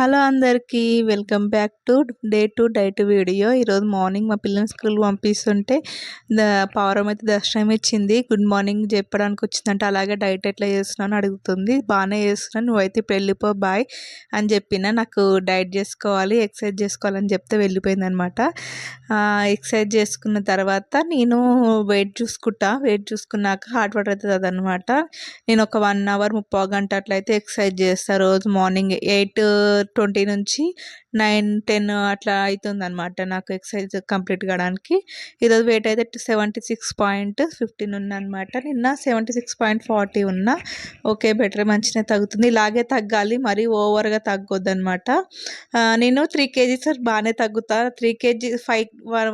Hello అందరికీ welcome back to day two diet video. ఈరోజు morning మా పిల్లల్ని స్కూల్కి పంపిస్తుంటే ద పావురం అయితే దర్శనం ఇచ్చింది. గుడ్ మార్నింగ్ చెప్పడానికి వచ్చిందంటే. అలాగే డైట్ ఎట్లా చేస్తున్నాను అడుగుతుంది. బాగానే చేస్తున్నాను నువ్వైతే వెళ్ళిపో బాయ్ అని చెప్పిన. నాకు డైట్ చేసుకోవాలి ఎక్సర్సైజ్ చేసుకోవాలని చెప్తే వెళ్ళిపోయింది అనమాట ఎక్సర్సైజ్ చేసుకున్న తర్వాత నేను వెయిట్ చూసుకుంటా. వెయిట్ చూసుకున్నాక హార్ట్ వాటర్ అవుతుంది అదనమాట నేను ఒక వన్ అవర్ ముప్పై గంట అట్లయితే ఎక్సర్సైజ్ చేస్తాను రోజు మార్నింగ్ ఎయిట్ ట్వంటీ నుంచి నైన్ టెన్ అట్లా అవుతుంది అనమాట నాకు ఎక్సర్సైజ్ కంప్లీట్ కావడానికి. ఈరోజు వెయిట్ అయితే సెవెంటీ సిక్స్ పాయింట్ ఫిఫ్టీన్ అనమాట నిన్న సెవెంటీ సిక్స్ పాయింట్ ఫార్టీ ఉన్నా. ఓకే బెటర్ మంచిగా తగ్గుతుంది. ఇలాగే తగ్గాలి మరీ ఓవర్గా తగ్గొద్దు అనమాట నేను త్రీ కేజీస్ బాగానే తగ్గుతా. త్రీ కేజీ ఫైవ్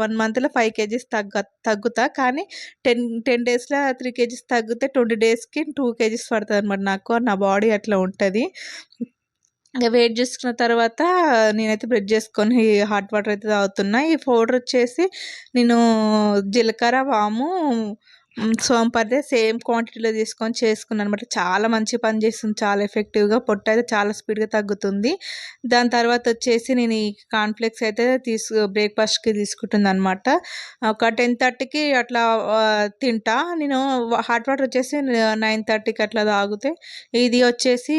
వన్ మంత్లో ఫైవ్ కేజీస్ తగ్గ తగ్గుతా. కానీ టెన్ టెన్ డేస్లో త్రీ కేజీస్ తగ్గితే ట్వంటీ డేస్కి టూ కేజీస్ పడుతుంది అనమాట నాకు. నా బాడీ అట్లా ఉంటుంది. ఇంకా వెయిట్ చేసుకున్న తర్వాత నేనైతే బ్రెడ్ చేసుకొని హాట్ వాటర్ అయితే తాగుతున్నా. ఈ పౌడర్ వచ్చేసి నేను జీలకర్ర వాము సోంపదే సేమ్ క్వాంటిటీలో తీసుకొని చేసుకున్నాను అనమాట చాలా మంచి పని చేస్తుంది. చాలా ఎఫెక్టివ్గా పొట్ట అయితే చాలా స్పీడ్గా తగ్గుతుంది. దాని తర్వాత వచ్చేసి నేను ఈ కాన్ఫ్లెక్స్ అయితే తీసు బ్రేక్ఫాస్ట్కి తీసుకుంటుంది అనమాట ఒక టెన్ థర్టీకి అట్లా తింటా. నేను హాట్ వాటర్ వచ్చేసి నైన్ థర్టీకి అట్లా తాగితే ఇది వచ్చేసి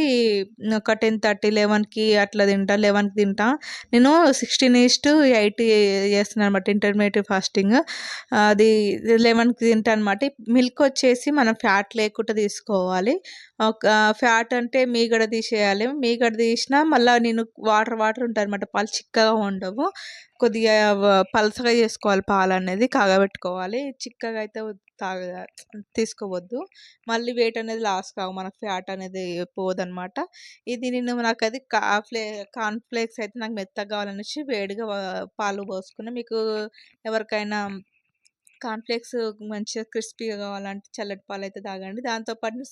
ఒక టెన్ థర్టీ లెవెన్కి అట్లా తింటా. లెవెన్కి తింటా. నేను సిక్స్టీన్ ఈస్ట్ ఎయిట్ చేస్తున్నాను అనమాట ఇంటర్మీడియట్ ఫాస్టింగ్. అది లెవెన్కి తింటా అనమాట మిల్క్ వచ్చేసి మనం ఫ్యాట్ లేకుండా తీసుకోవాలి. ఒక ఫ్యాట్ అంటే మీగడ తీసేయాలి. మీగడ తీసినా మళ్ళీ నేను వాటర్ వాటర్ ఉంటుంది అనమాట పాలు చిక్కగా ఉండవు. కొద్దిగా పలసగా చేసుకోవాలి పాలు అనేది కాగబెట్టుకోవాలి. చిక్కగా అయితే తాగ తీసుకోవద్దు. మళ్ళీ వెయిట్ అనేది లాస్ కావు. మనకు ఫ్యాట్ అనేది పోదనమాట ఇది నేను నాకు అది కాఫ్లే కార్న్ఫ్లేక్స్ అయితే నాకు మెత్తగా కావాలనేసి వేడిగా పాలు పోసుకుని మీకు ఎవరికైనా కాన్ఫ్లేక్స్ మంచిగా క్రిస్పీగా కావాలంటే చల్లటి పాలు అయితే తాగండి దాంతోపాటు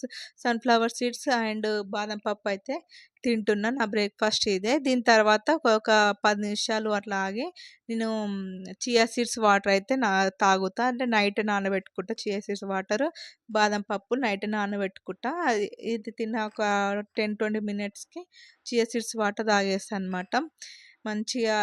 సన్ఫ్లవర్ సీడ్స్ అండ్ బాదం పప్పు అయితే తింటున్నా నా బ్రేక్ఫాస్ట్ ఇదే. దీని తర్వాత ఒక పది నిమిషాలు అట్లా ఆగి నేను చియా సీడ్స్ వాటర్ అయితే నా తాగుతా. అంటే నైట్ నానబెట్టుకుంటా చియా సీడ్స్ వాటర్ బాదం పప్పు నైట్ నానబెట్టుకుంటా. అది ఇది తిన్న ఒక టెన్ ట్వంటీ మినిట్స్కి చియా సీడ్స్ వాటర్ తాగేస్తాను అనమాట మంచిగా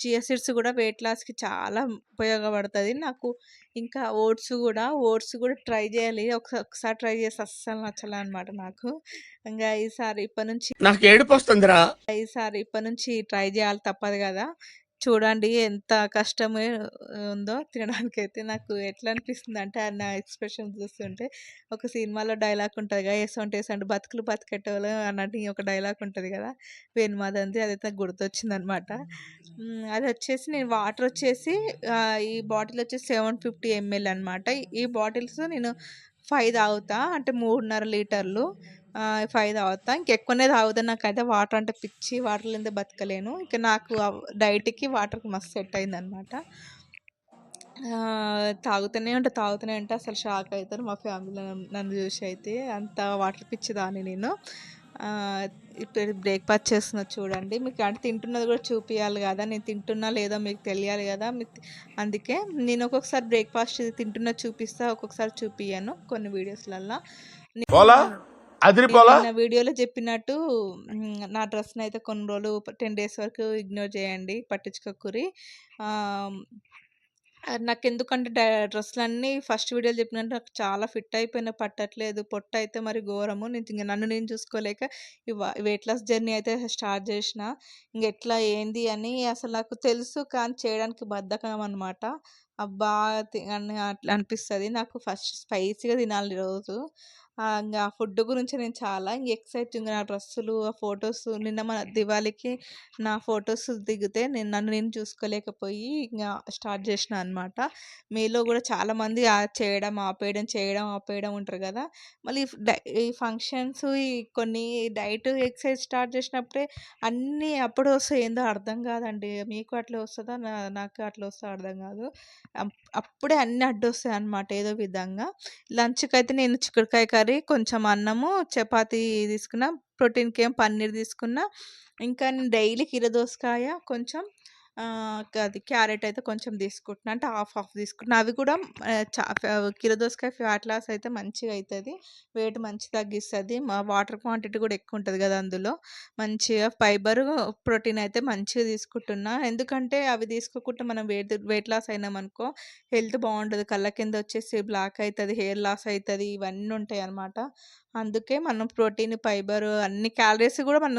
చియా సీడ్స్ కూడా వెయిట్ లాస్కి చాలా ఉపయోగపడుతుంది. నాకు ఇంకా ఓట్స్ కూడా ఓట్స్ కూడా ట్రై చేయాలి. ఒకసారి ఒకసారి ట్రై చేసి అస్సలు నచ్చలే అనమాట నాకు. ఇంకా ఈసారి ఇప్పటి నుంచి నాకు ఏడుపు వస్తుందిరా. ఈసారి ఇప్పటి నుంచి ట్రై చేయాలి తప్పదు కదా. చూడండి ఎంత కష్టమే ఉందో తినడానికైతే నాకు ఎట్లా అనిపిస్తుంది అంటే నా ఎక్స్ప్రెషన్ చూస్తుంటే ఒక సినిమాలో డైలాగ్ ఉంటుంది కదా ఎసొంటి ఎసొంటి బతుకులు బతికెట్టేవాళ్ళు అన్నట్టు ఒక డైలాగ్ ఉంటుంది కదా వేణుమాధంది అదైతే గుర్తొచ్చింది అనమాట అది వచ్చేసి నేను వాటర్ వచ్చేసి ఈ బాటిల్ వచ్చేసి సెవెన్ ఫిఫ్టీ ఎంఎల్ అనమాట ఈ బాటిల్స్ నేను ఫైవ్ తాగుతా అంటే మూడున్నర లీటర్లు. ఫైవ్ తాగుతా. ఇంకెక్కువనే తాగుతా. నాకైతే వాటర్ అంటే పిచ్చి వాటర్ లేదా బతకలేను. ఇక నాకు డైట్కి వాటర్కి మస్తు సెట్ అయిందనమాట తాగుతూనే ఉంటే తాగుతూనే ఉంటే. అసలు షాక్ అవుతారు మా ఫ్యామిలీలో నన్ను చూసి అయితే. అంత వాటర్ పిచ్చిదాన్ని నేను. ఇప్పుడు బ్రేక్ఫాస్ట్ చేస్తున్నా చూడండి. మీకు అంటే తింటున్నది కూడా చూపించాలి కదా. నేను తింటున్నా లేదో మీకు తెలియాలి కదా. మీకు అందుకే నేను ఒక్కొక్కసారి బ్రేక్ఫాస్ట్ తింటున్నా చూపిస్తా ఒక్కొక్కసారి చూపించాను కొన్ని వీడియోస్లల్లో అదిరిపోలా? వీడియోలో చెప్పినట్టు నా డ్రెస్ని అయితే కొన్ని రోజులు టెన్ డేస్ వరకు ఇగ్నోర్ చేయండి పట్టించుకోకూరి. నాకు ఎందుకంటే డ్రెస్సులు అన్నీ ఫస్ట్ వీడియోలో చెప్పినట్టు నాకు చాలా ఫిట్ అయిపోయిన పట్టట్లేదు పొట్ట అయితే మరి ఘోరము. నేను ఇంక నన్ను నేను చూసుకోలేక వెయిట్ లాస్ జర్నీ అయితే స్టార్ట్ చేసిన. ఇంక ఎట్లా ఏంది అని అసలు నాకు తెలుసు కానీ చేయడానికి బద్ధకం అనమాట అబ్బా అని అట్లా అనిపిస్తుంది. నాకు ఫస్ట్ స్పైసీగా తినాలి రోజు. ఇంకా ఫుడ్ గురించి నేను చాలా ఇంకా ఎక్సైటింగ్ నా డ్రెస్సులు ఆ ఫొటోస్ నిన్న మన దివాళీకి నా ఫొటోస్ దిగితే నేను నన్ను నేను చూసుకోలేకపోయి ఇంకా స్టార్ట్ చేసిన అనమాట మీలో కూడా చాలామంది చేయడం ఆపేయడం చేయడం ఆపేయడం ఉంటారు కదా! మళ్ళీ ఈ ఫంక్షన్స్ ఈ కొన్ని డైట్ ఎక్సైజ్ స్టార్ట్ చేసినప్పుడే అన్నీ అప్పుడు వస్తాయి. ఏందో అర్థం కాదండి. మీకు అట్లా వస్తుందా? నాకు అట్లా వస్తుందో? అర్థం కాదు. అప్పుడే అన్నీ అడ్డొస్తాయి అనమాట ఏదో విధంగా. లంచ్కి అయితే నేను చిక్కుడుకాయ కర్రీ కొంచెం అన్నము చపాతీ తీసుకున్న ప్రోటీన్కి ఏం పన్నీర్ తీసుకున్న ఇంకా నేను డైలీ కీర దోసకాయ కొంచెం అది క్యారెట్ అయితే కొంచెం తీసుకుంటున్నా. అంటే హాఫ్ హాఫ్ తీసుకుంటున్నా. అవి కూడా కిరదోసకాయ ఫ్యాట్ లాస్ అయితే మంచిగా అవుతుంది వెయిట్ మంచి తగ్గిస్తుంది మా వాటర్ క్వాంటిటీ కూడా ఎక్కువ ఉంటుంది కదా అందులో. మంచిగా ఫైబర్, ప్రోటీన్ అయితే మంచిగా తీసుకుంటున్నా. ఎందుకంటే అవి తీసుకోకుండా మనం వెయిట్ వెయిట్ లాస్ అయినామనుకో హెల్త్ బాగుంటుంది కళ్ళ కింద వచ్చేసి బ్లాక్ అవుతుంది హెయిర్ లాస్ అవుతుంది ఇవన్నీ ఉంటాయి అన్నమాట అందుకే మనం ప్రోటీన్, ఫైబర్ అన్ని క్యాలరీస్ కూడా మనం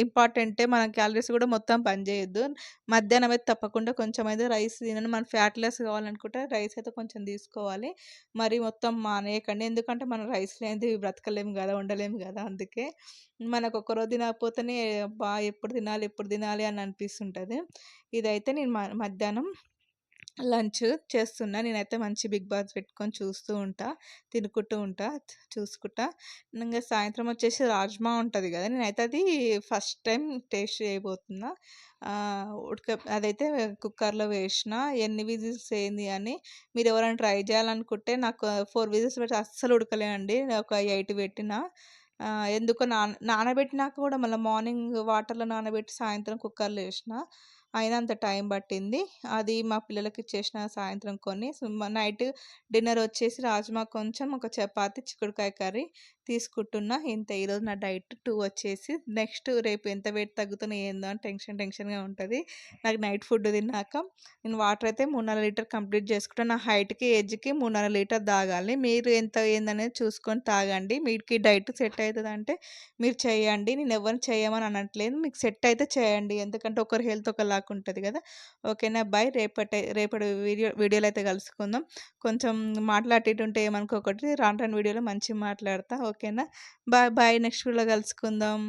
ఇంపార్టెంటే. మన క్యాలరీస్ కూడా మొత్తం పనిచేయొద్దు. మధ్యాహ్నం అయితే తప్పకుండా కొంచెం అయితే రైస్ తినండి. మనం ఫ్యాట్లెస్ కావాలనుకుంటే రైస్ అయితే కొంచెం తీసుకోవాలి. మరి మొత్తం మానేయకండి. ఎందుకంటే మనం రైస్ లేనిది బ్రతకలేము కదా! ఉండలేము కదా! అందుకే మనకు ఒకరోజు తినకపోతేనే అబ్బా! ఎప్పుడు తినాలి, ఎప్పుడు తినాలి అని అనిపిస్తుంటది. ఇదైతే నేను మ మధ్యాహ్నం లంచ్ చేస్తున్నా. నేనైతే మంచి బిగ్ బాస్ పెట్టుకొని చూస్తూ ఉంటా. తినుకుంటూ ఉంటా. చూసుకుంటా. ఇంకా సాయంత్రం వచ్చేసి రాజ్మా ఉంటుంది కదా! నేనైతే అది ఫస్ట్ టైం టేస్ట్ చేయబోతున్నా. ఉడక అదైతే కుక్కర్‌లో వేసిన ఎన్ని విజిల్స్ ఏంది అని మీరు ఎవరైనా ట్రై చేయాలనుకుంటే నాకు ఫోర్ విజిల్స్ పెట్టి అస్సలు ఉడకలేదండి ఒక ఎయిట్ పెట్టిన. ఎందుకో నాన నానబెట్టినాక కూడా మళ్ళీ మార్నింగ్ వాటర్‌లో నానబెట్టి సాయంత్రం కుక్కర్‌లో వేసిన అయినంత టైం పట్టింది. అది మా పిల్లలకి ఇచ్చేసిన సాయంత్రం కొన్ని. సో, నైట్ డిన్నర్ వచ్చేసి రాజ్మా కొంచెం, ఒక చపాతి చిక్కుడుకాయ కర్రీ తీసుకుంటున్నా. ఇంత ఈరోజు నా డైట్ టూ వచ్చేసి. నెక్స్ట్ రేపు ఎంత వెయిట్ తగ్గుతున్నా ఏందో అని టెన్షన్ టెన్షన్‌గా ఉంటుంది నాకు నైట్ ఫుడ్ తిన్నాక నేను వాటర్ అయితే 3, 4 లీటర్ కంప్లీట్ చేసుకుంటా. నా హైట్‌కి, ఏజ్‌కి 3, 4 లీటర్ తాగాలి. మీరు ఎంత ఏందనేది చూసుకొని తాగండి. మీకు డైట్ సెట్ అయితదంటే మీరు చేయండి. నేను ఎవరిని చేయమని అనట్లేదు. మీకు సెట్ అయితే చేయండి. ఎందుకంటే ఒకరి హెల్త్ ఒకలాగా ఉంటుంది కదా! ఓకేనా? బాయ్. రేపటి రేపటి వీడియో వీడియోలో అయితే కలుసుకుందాం. కొంచెం మాట్లాడేటుంటే ఏమనుకోకటి రాను రాను వీడియోలో మంచిగా మాట్లాడతా. ఓకేనా? Bye bye. నెక్స్ట్ వీడియోలో కలుసుకుందాం.